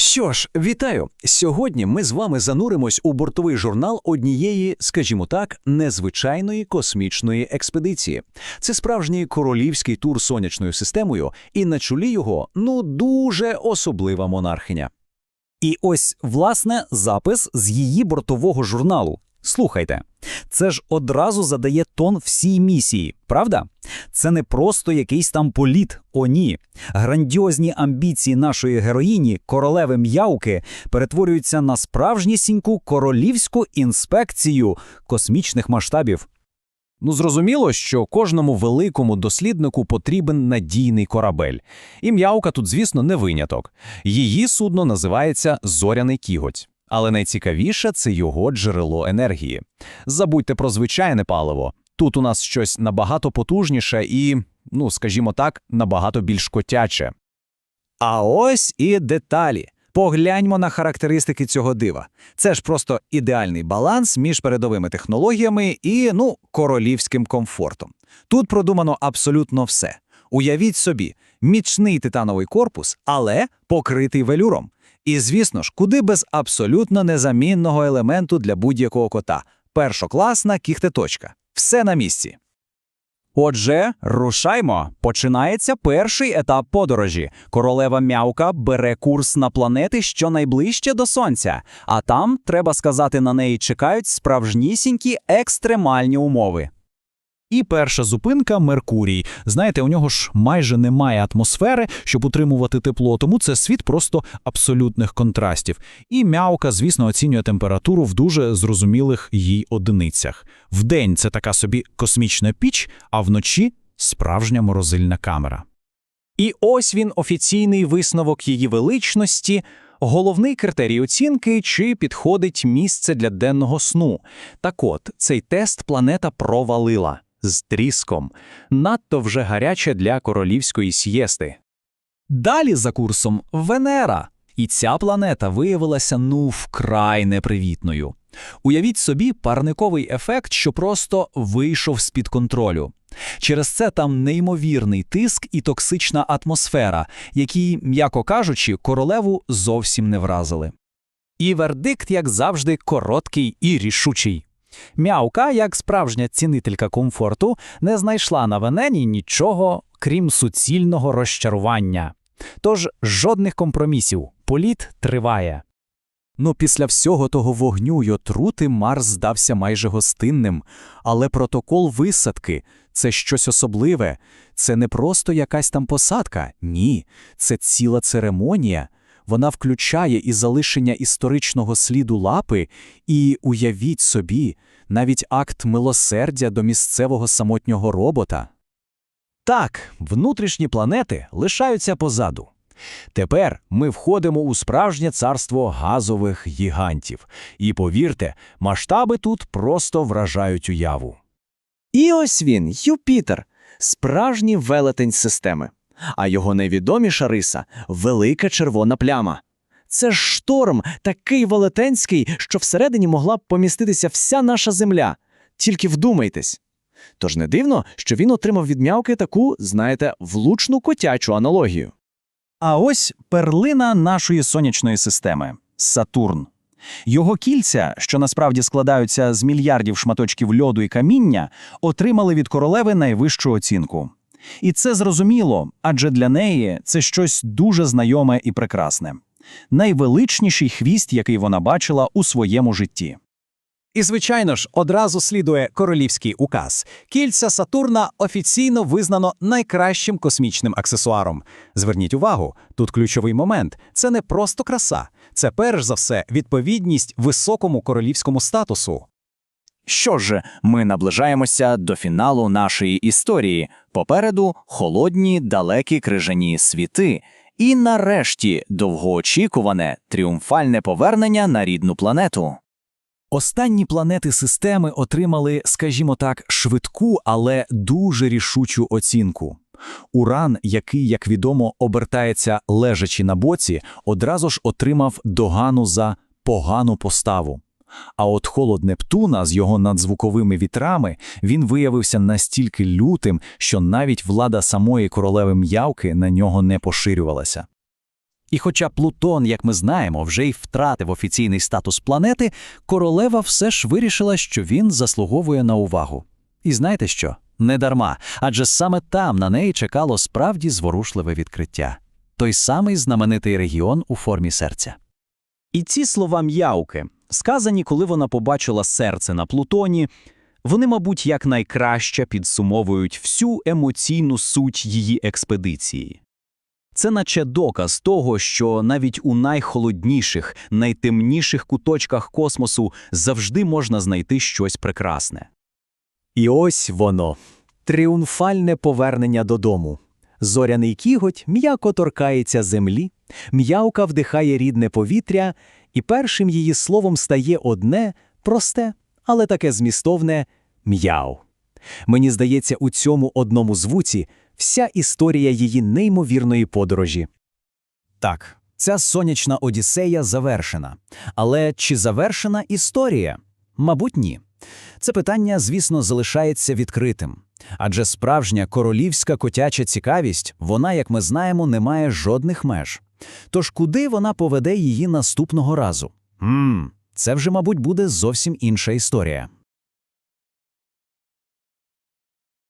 Що ж, вітаю! Сьогодні ми з вами зануримось у бортовий журнал однієї, скажімо так, незвичайної космічної експедиції. Це справжній королівський тур сонячною системою, і на чолі його ну дуже особлива монархиня. І ось, власне, запис з її бортового журналу. Слухайте, це ж одразу задає тон всій місії, правда? Це не просто якийсь там політ, о ні. Грандіозні амбіції нашої героїні, королеви м'явки, перетворюються на справжнісіньку королівську інспекцію космічних масштабів. Ну, зрозуміло, що кожному великому досліднику потрібен надійний корабель. І м'явка тут, звісно, не виняток. Її судно називається Зоряний кіготь. Але найцікавіше це його джерело енергії. Забудьте про звичайне паливо. Тут у нас щось набагато потужніше і, ну, скажімо так, набагато більш котяче. А ось і деталі. Погляньмо на характеристики цього дива. Це ж просто ідеальний баланс між передовими технологіями і, ну, королівським комфортом. Тут продумано абсолютно все. Уявіть собі, міцний титановий корпус, але покритий велюром. І, звісно ж, куди без абсолютно незамінного елементу для будь-якого кота першокласна кіхтеточка. Все на місці. Отже, рушаймо. Починається перший етап подорожі. Королева м'явка бере курс на планети, що найближче до сонця, а там, треба сказати, на неї чекають справжнісінькі екстремальні умови. І перша зупинка Меркурій. Знаєте, у нього ж майже немає атмосфери, щоб утримувати тепло, тому це світ просто абсолютних контрастів. І м'явка, звісно, оцінює температуру в дуже зрозумілих їй одиницях. Вдень це така собі космічна піч, а вночі справжня морозильна камера. І ось він офіційний висновок її величності. Головний критерій оцінки, чи підходить місце для денного сну. Так от, цей тест планета провалила з тріском, надто вже гаряче для королівської сієсти. Далі за курсом Венера. І ця планета виявилася ну вкрай непривітною. Уявіть собі парниковий ефект, що просто вийшов з-під контролю. Через це там неймовірний тиск і токсична атмосфера, які, м'яко кажучи, королеву зовсім не вразили. І вердикт, як завжди, короткий і рішучий. М'явка, як справжня цінителька комфорту, не знайшла на венені нічого, крім суцільного розчарування. Тож жодних компромісів, політ триває. Ну, після всього того вогню й отрути Марс здався майже гостинним, але протокол висадки це щось особливе, це не просто якась там посадка, ні, це ціла церемонія. Вона включає і залишення історичного сліду лапи, і уявіть собі, навіть акт милосердя до місцевого самотнього робота. Так, внутрішні планети лишаються позаду. Тепер ми входимо у справжнє царство газових гігантів. І повірте, масштаби тут просто вражають уяву. І ось він, Юпітер, справжній велетень системи. А його найвідоміша риса велика червона пляма. Це ж шторм, такий велетенський, що всередині могла б поміститися вся наша земля. Тільки вдумайтесь. Тож не дивно, що він отримав від м'явки таку, знаєте, влучну котячу аналогію. А ось перлина нашої сонячної системи Сатурн. Його кільця, що насправді складаються з мільярдів шматочків льоду і каміння, отримали від королеви найвищу оцінку. І це зрозуміло, адже для неї це щось дуже знайоме і прекрасне найвеличніший хвіст, який вона бачила у своєму житті. І, звичайно ж, одразу слідує королівський указ. Кільця Сатурна офіційно визнано найкращим космічним аксесуаром. Зверніть увагу, тут ключовий момент це не просто краса, це перш за все відповідність високому королівському статусу. Що ж, ми наближаємося до фіналу нашої історії. Попереду холодні, далекі крижані світи. І нарешті довгоочікуване тріумфальне повернення на рідну планету. Останні планети системи отримали, скажімо так, швидку, але дуже рішучу оцінку. Уран, який, як відомо, обертається лежачи на боці, одразу ж отримав догану за погану поставу. А от холод Нептуна з його надзвуковими вітрами він виявився настільки лютим, що навіть влада самої королеви м'явки на нього не поширювалася. І хоча Плутон, як ми знаємо, вже й втратив офіційний статус планети, королева все ж вирішила, що він заслуговує на увагу. І знаєте що? Не дарма, адже саме там на неї чекало справді зворушливе відкриття. Той самий знаменитий регіон у формі серця. І ці слова м'явки, сказані, коли вона побачила серце на Плутоні, вони, мабуть, якнайкраще підсумовують всю емоційну суть її експедиції. Це наче доказ того, що навіть у найхолодніших, найтемніших куточках космосу завжди можна знайти щось прекрасне. І ось воно тріумфальне повернення додому. Зоряний кіготь м'яко торкається землі, м'явка вдихає рідне повітря, і першим її словом стає одне, просте, але таке змістовне м'яу. Мені здається, у цьому одному звуці вся історія її неймовірної подорожі. Так, ця сонячна одіссея завершена. Але чи завершена історія? Мабуть, ні. Це питання, звісно, залишається відкритим. Адже справжня королівська котяча цікавість, вона, як ми знаємо, не має жодних меж. Тож куди вона поведе її наступного разу? Ммм, це вже, мабуть, буде зовсім інша історія.